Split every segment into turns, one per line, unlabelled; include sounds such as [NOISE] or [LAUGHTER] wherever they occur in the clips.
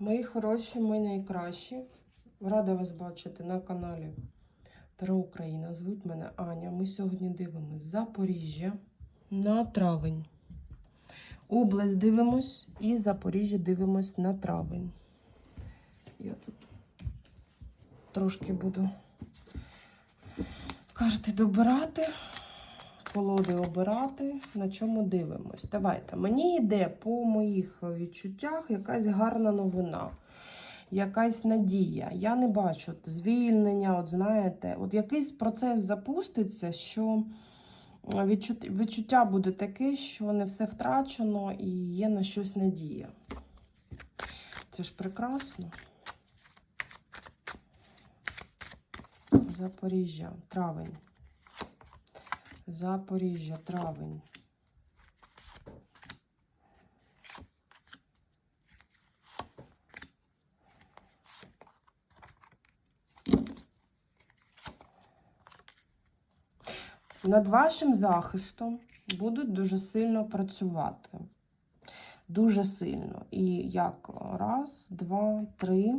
Мої хороші, мої найкращі. Рада вас бачити на каналі Таро Україна. Звуть мене Аня. Ми сьогодні дивимось Запоріжжя на травень. Область дивимось і Запоріжжя дивимось на травень. Я тут трошки буду карти добирати, колоди обирати, на чому дивимось. Давайте. Мені йде по моїх відчуттях якась гарна новина, якась надія. Я не бачу звільнення, от знаєте, от якийсь процес запуститься, що відчут- відчуття буде таке, що не все втрачено і є на щось надія. Це ж прекрасно. Запоріжжя, травень. Запоріжжя, травень. Над вашим захистом будуть дуже сильно працювати. Дуже сильно. І як раз, два, три.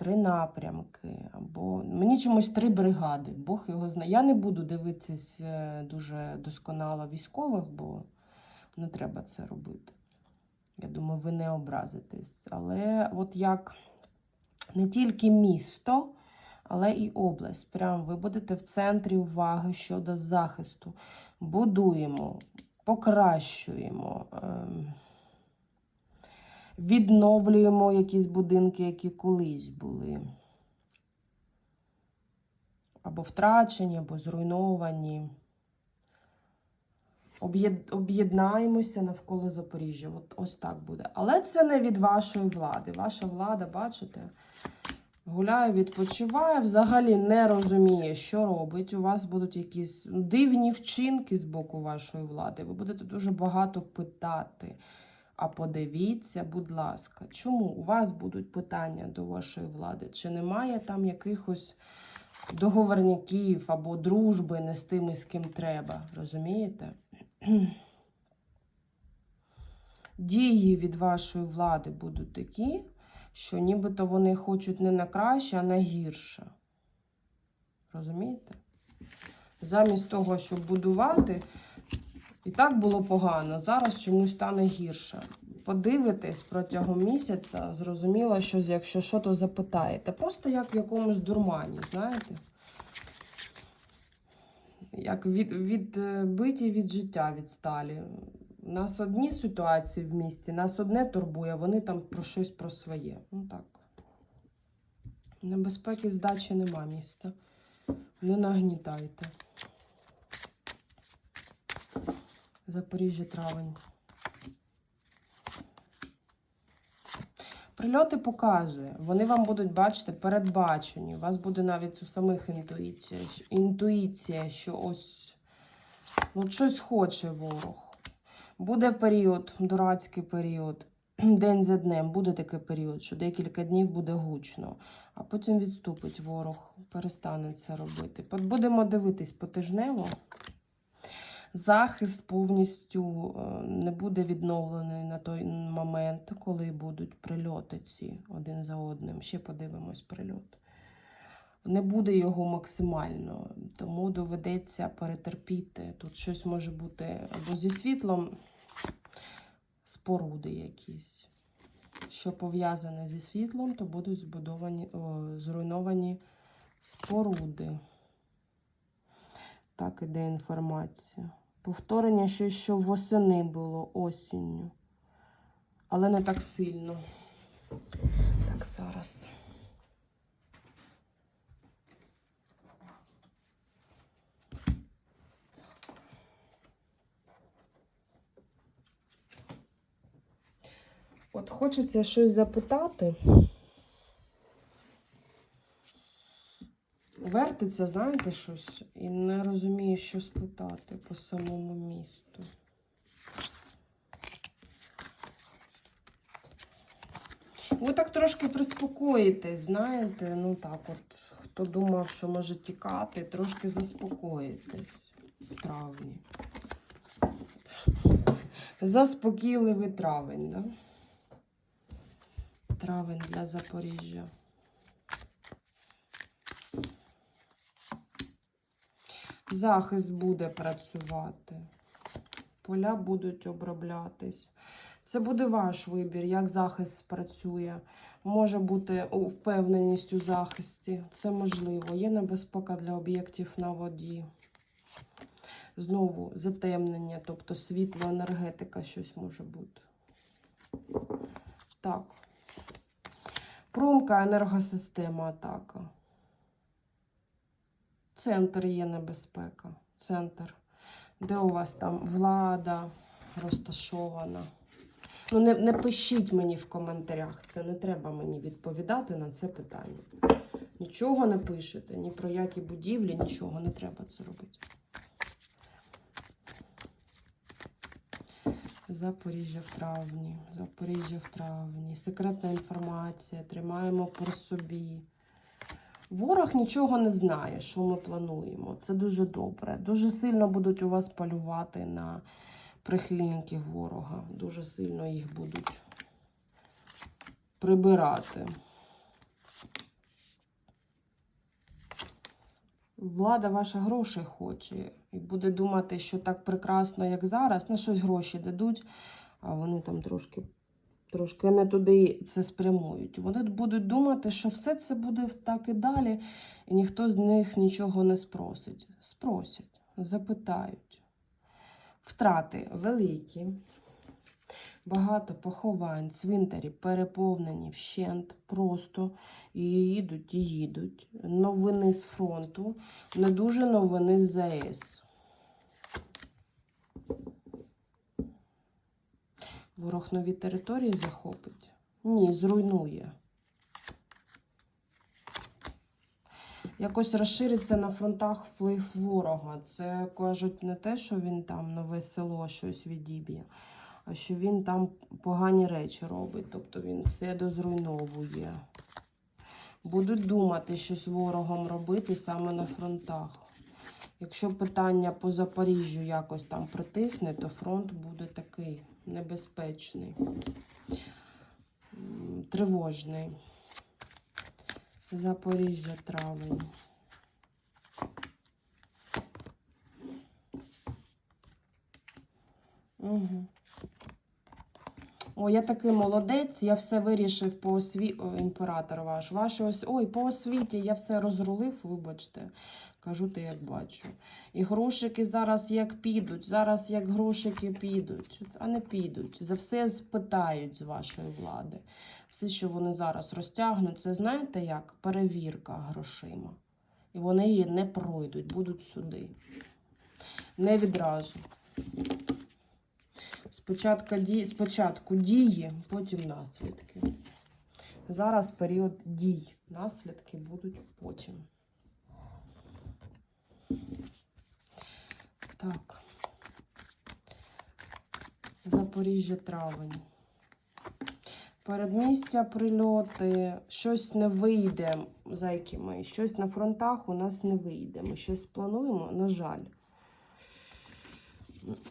Три напрямки, або мені чомусь три бригади. Бог його знає. Я не буду дивитись е, дуже досконало військових, бо не треба це робити. Я думаю, ви не образитесь. Але от як не тільки місто, але і область. Прям ви будете в центрі уваги щодо захисту. Будуємо, покращуємо. Відновлюємо якісь будинки, які колись були. Або втрачені, або зруйновані. Об'єднаємося навколо Запоріжжя. От ось так буде. Але це не від вашої влади. Ваша влада, бачите, гуляє, відпочиває, взагалі не розуміє, що робить. У вас будуть якісь дивні вчинки з боку вашої влади. Ви будете дуже багато питати. А подивіться, будь ласка, чому у вас будуть питання до вашої влади? Чи немає там якихось договорників або дружби не з тими, з ким треба? Розумієте? [CLEARS THROAT] Дії від вашої влади будуть такі, що нібито вони хочуть не на краще, а на гірше. Розумієте? Замість того, щоб будувати, і так було погано, зараз чомусь стане гірше. Подивитесь протягом місяця, зрозуміло, що якщо що, то запитаєте. Просто як в якомусь дурмані, знаєте? Як від, відбиті від життя відсталі. У нас одні ситуації в місті, нас одне турбує, вони там про щось про своє. Ну так. Небезпеки здачі нема міста. Не нагнітайте. Запоріжжя травень. Прильоти показує. Вони вам будуть бачити передбачені. У вас буде навіть у самих інтуїція, інтуїція, що ось ну, щось хоче ворог. Буде період, дурацький період, [CLEARS THROAT] день за днем, буде такий період, що декілька днів буде гучно, а потім відступить ворог, перестане це робити. Будемо дивитись потижнево. Захист повністю е, не буде відновлений на той момент, коли будуть прильоти ці один за одним. Ще подивимось прильот. Не буде його максимально, тому доведеться перетерпіти. Тут щось може бути або зі світлом споруди якісь. Що пов'язане зі світлом, то будуть збудовані, о, зруйновані споруди. Так іде інформація. Повторення щось, що восени було осінню. Але не так сильно. Так, зараз. От хочеться щось запитати. Вертиться, знаєте, щось, і не розуміє, що спитати по самому місту. Ви так трошки приспокоїтесь, знаєте, ну так от, хто думав, що може тікати, трошки заспокоїтесь в травні. Заспокійливий травень, да? Травень для Запоріжжя. Захист буде працювати. Поля будуть оброблятись. Це буде ваш вибір, як захист спрацює. Може бути впевненість у захисті. Це можливо. Є небезпека для об'єктів на воді. Знову затемнення, тобто світло, енергетика, щось може бути. Так. Промка, енергосистема, атака. Центр є небезпека. Центр. Де у вас там влада розташована? Ну, не, не пишіть мені в коментарях. Це не треба мені відповідати на це питання. Нічого не пишете, ні про які будівлі, нічого не треба це робити. Запоріжжя в травні, Запоріжжя в травні, секретна інформація, тримаємо при собі. Ворог нічого не знає, що ми плануємо. Це дуже добре. Дуже сильно будуть у вас полювати на прихильників ворога. Дуже сильно їх будуть прибирати. Влада ваша грошей хоче і буде думати, що так прекрасно, як зараз, на щось гроші дадуть, а вони там трошки, трошки не туди це спрямують. Вони будуть думати, що все це буде так і далі, і ніхто з них нічого не спросить. Спросять, запитають. Втрати великі. Багато поховань, цвинтарі переповнені вщент, просто і їдуть, і їдуть. Новини з фронту, не дуже новини з ЗАЕС. Ворог нові території захопить? Ні, зруйнує. Якось розшириться на фронтах вплив ворога. Це кажуть не те, що він там нове село щось відіб'є, а що він там погані речі робить. Тобто він все дозруйновує. Будуть думати щось ворогом робити саме на фронтах. Якщо питання по Запоріжжю якось там притихне, то фронт буде такий небезпечний, тривожний. Запоріжжя травень. Угу. О, я такий молодець, я все вирішив по осві... О, імператор ваш. Ваш ось... Ой, по освіті я все розрулив, вибачте. Кажу те, як бачу. І грошики зараз як підуть, зараз як грошики підуть, а не підуть. За все спитають з вашої влади. Все, що вони зараз розтягнуть, це знаєте як? Перевірка грошима. І вони її не пройдуть, будуть суди. Не відразу. Спочатку, ді... Спочатку дії, потім наслідки. Зараз період дій. Наслідки будуть потім. Так. Запоріжжя травень. Передмістя, прильоти, щось не вийде, зайки мої, щось на фронтах у нас не вийде. Ми щось плануємо, на жаль.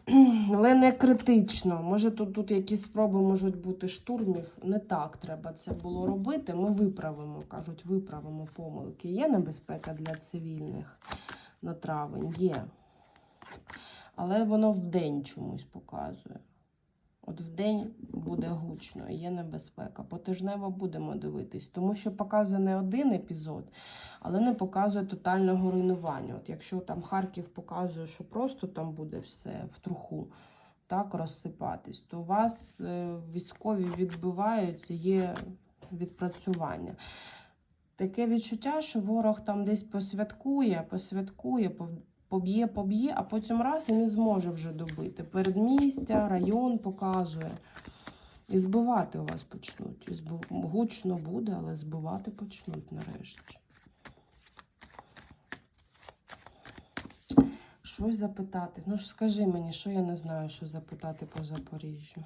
[CLEARS THROAT] Але не критично. Може, тут, тут якісь спроби можуть бути штурмів. Не так треба це було робити. Ми виправимо, кажуть, виправимо помилки. Є небезпека для цивільних на травень? Є. Але воно вдень чомусь показує. От вдень буде гучно є небезпека. Потижнево будемо дивитись, тому що показує не один епізод, але не показує тотального руйнування. От якщо там Харків показує, що просто там буде все в труху, так розсипатись, то у вас е, військові відбиваються, є відпрацювання. Таке відчуття, що ворог там десь посвяткує, посвяткує, поб'є, поб'є, а потім раз і не зможе вже добити. Передмістя, район показує. І збивати у вас почнуть. І збив... Гучно буде, але збивати почнуть нарешті. Щось запитати. Ну скажи мені, що я не знаю, що запитати по Запоріжжю.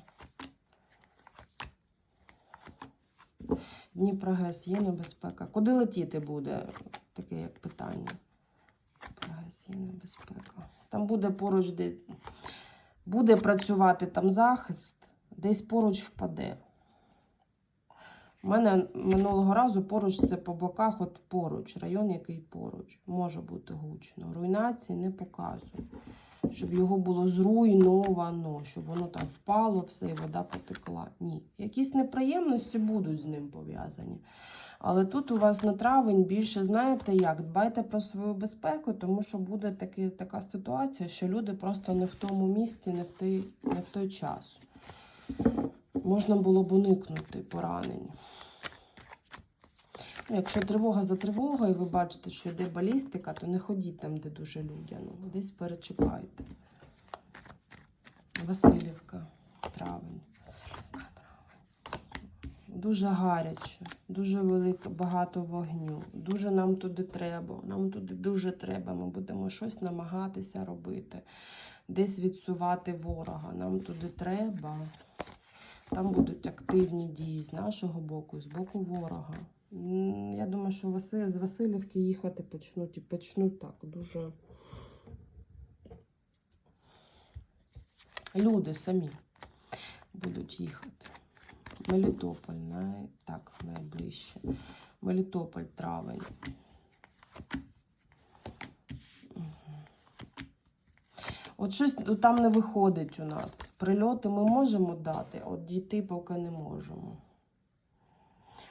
Дніпрогес є небезпека. Куди летіти буде? Таке як питання. Є небезпека. Там буде поруч де Буде працювати там захист, десь поруч впаде. У мене минулого разу поруч це по боках, от поруч, район, який поруч. Може бути гучно. Руйнації не показує. Щоб його було зруйновано, щоб воно там впало, все, і вода потекла. Ні. Якісь неприємності будуть з ним пов'язані. Але тут у вас на травень більше, знаєте як, дбайте про свою безпеку, тому що буде таки, така ситуація, що люди просто не в тому місці, не в той, не в той час. Можна було б уникнути поранень. Ну, Якщо тривога за тривогою, ви бачите, що йде балістика, то не ходіть там, де дуже людяно. Десь перечекайте. Васильівка, травень. Дуже гаряче, дуже велике, багато вогню. Дуже нам туди треба. Нам туди дуже треба. Ми будемо щось намагатися робити, десь відсувати ворога. Нам туди треба. Там будуть активні дії з нашого боку, з боку ворога. Я думаю, що з Васильівки їхати почнуть і почнуть так дуже. Люди самі будуть їхати. Мелітополь, най... так, найближче. Мелітополь, травень. От щось там не виходить у нас. Прильоти ми можемо дати, от дійти поки не можемо.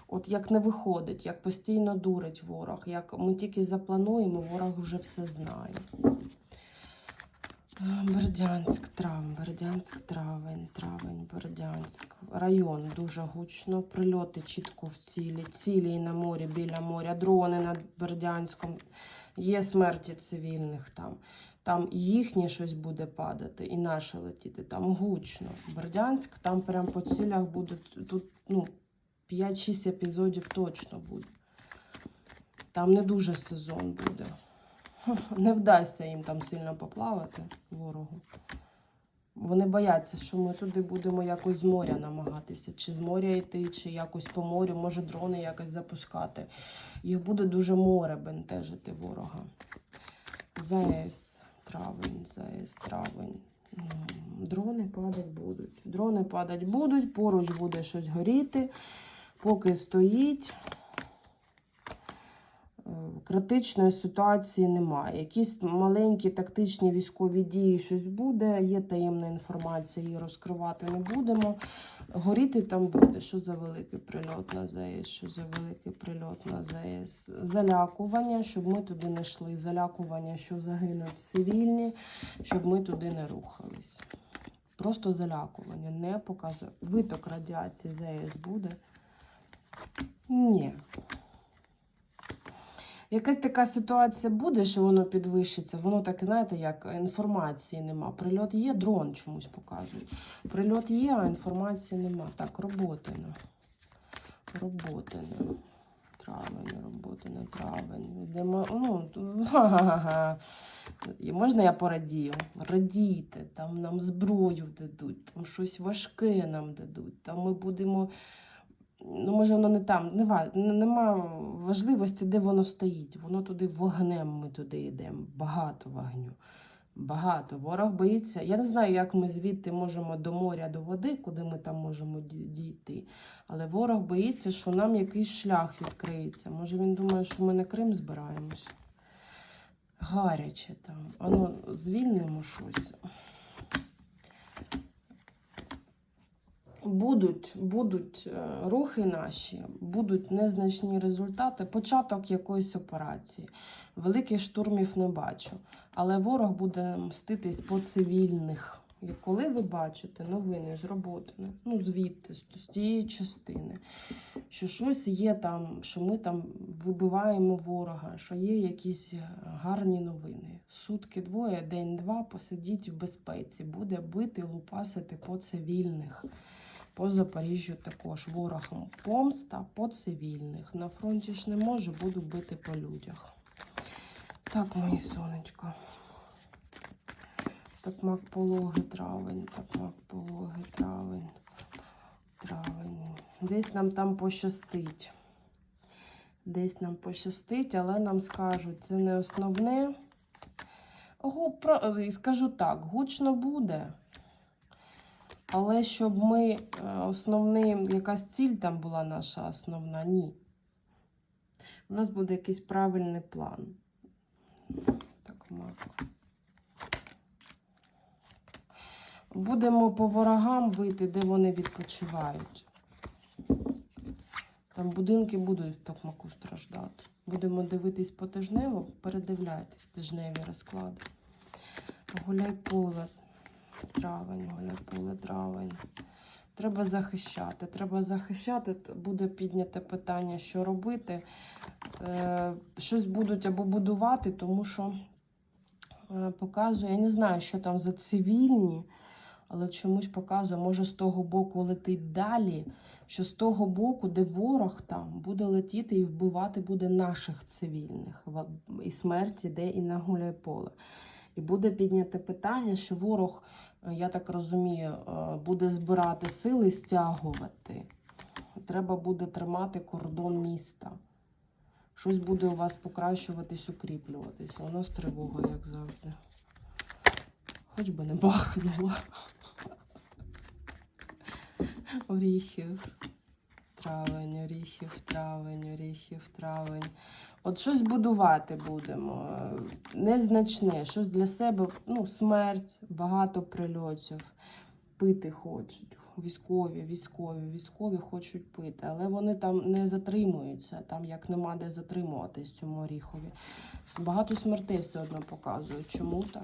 От як не виходить, як постійно дурить ворог, як ми тільки заплануємо, ворог вже все знає. Бердянськ, травень, Бердянськ, травень, травень, Бердянськ. Район дуже гучно. Прильоти чітко в цілі. Цілі і на морі, біля моря, дрони над Бердянськом. Є смерті цивільних там. Там їхнє щось буде падати, і наше летіти. Там гучно. Бердянськ, там прям по цілях будуть тут, ну, 5-6 епізодів точно буде. Там не дуже сезон буде. Не вдасться їм там сильно поплавати ворогу. Вони бояться, що ми туди будемо якось з моря намагатися, чи з моря йти, чи якось по морю, може дрони якось запускати. Їх буде дуже море бентежити ворога. ЗАЕС, травень, ЗАЕС, травень. Дрони падать будуть. Дрони падать будуть, поруч буде щось горіти, поки стоїть. Критичної ситуації немає. Якісь маленькі тактичні військові дії, щось буде, є таємна інформація, її розкривати не будемо. Горіти там буде. Що за великий прильот на ЗАЕС, що за великий прильот на ЗАЕС. Залякування, щоб ми туди не йшли. Залякування, що загинуть цивільні, щоб ми туди не рухались. Просто залякування, не показує. Виток радіації ЗАЕС буде. Ні. Якась така ситуація буде, що воно підвищиться, воно так, знаєте, як інформації нема. Прильот є, дрон чомусь показує. Прильот є, а інформації нема. Так, роботина. Роботина. Травень, роботина, травень. Йдемо, ну, можна я порадію? Радійте, там нам зброю дадуть, там щось важке нам дадуть, там ми будемо ну, може, воно не там, не ва- нема важливості, де воно стоїть. Воно туди вогнем ми туди йдемо. Багато вогню. Багато. Ворог боїться. Я не знаю, як ми звідти можемо до моря, до води, куди ми там можемо дійти. Але ворог боїться, що нам якийсь шлях відкриється. Може він думає, що ми на Крим збираємось. Гаряче там. Ану, звільнимо щось. Будуть, будуть е, рухи наші, будуть незначні результати, початок якоїсь операції. Великих штурмів не бачу. Але ворог буде мститись по цивільних. І коли ви бачите новини з роботи, ну звідти, з тієї частини, що щось є там, що ми там вибиваємо ворога, що є якісь гарні новини. Сутки двоє, день-два, посидіть в безпеці, буде бити, лупасити по цивільних. По Запоріжжю також ворогам помста по цивільних. На фронті ж не може, буду бити по людях. Так, мої сонечка. Так, мак пологи травень, так, мак пологи травень. Травень. Десь нам там пощастить. Десь нам пощастить, але нам скажуть, це не основне. Гу, про, скажу так, гучно буде. Але щоб ми е, основним, якась ціль там була наша основна, ні. У нас буде якийсь правильний план. Так, мак. Будемо по ворогам вийти, де вони відпочивають. Там будинки будуть в Токмаку страждати. Будемо дивитись по тижнево, передивляйтесь тижневі розклади. Гуляй поле, травень, гуляй поле, травень. Треба захищати. Треба захищати. Буде підняте питання, що робити. Е, щось будуть або будувати, тому що е, показує, я не знаю, що там за цивільні, але чомусь показує, може з того боку летить далі, що з того боку, де ворог там, буде летіти і вбивати буде наших цивільних. І смерть іде і на гуляйполе. І буде підняте питання, що ворог, я так розумію, е, буде збирати сили, стягувати. Треба буде тримати кордон міста. Щось буде у вас покращуватись, укріплюватися. У нас тривога, як завжди. Хоч би не бахнуло. Оріхів. Травень, оріхів, травень, оріхів, травень. От щось будувати будемо. е, Незначне, щось для себе, ну, смерть, багато прильотів. Пити хочуть. Військові, військові, військові хочуть пити, але вони там не затримуються, там як нема де затримуватись цьому оріхові. Багато смертей все одно показують. Чому так?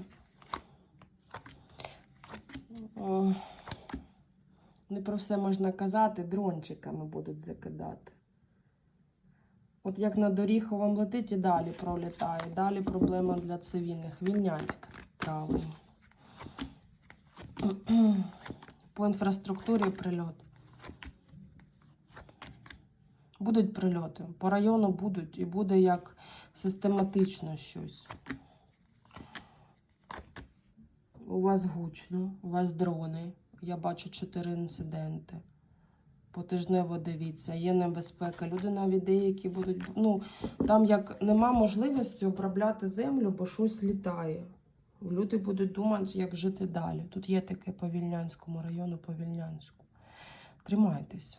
О, Не про все можна казати, дрончиками будуть закидати. От як над Оріховом летить і далі пролітає. Далі проблема для цивільних. Вільнянська травень. [CLEARS THROAT] По інфраструктурі прильот. Будуть прильоти. По району будуть і буде як систематично щось. У вас гучно, у вас дрони. Я бачу чотири інциденти. Потижнево дивіться, є небезпека. Люди навіть деякі будуть. Ну, там як нема можливості обробляти землю, бо щось літає. Люди будуть думати, як жити далі. Тут є таке по Вільнянському району, по Вільнянську. Тримайтесь.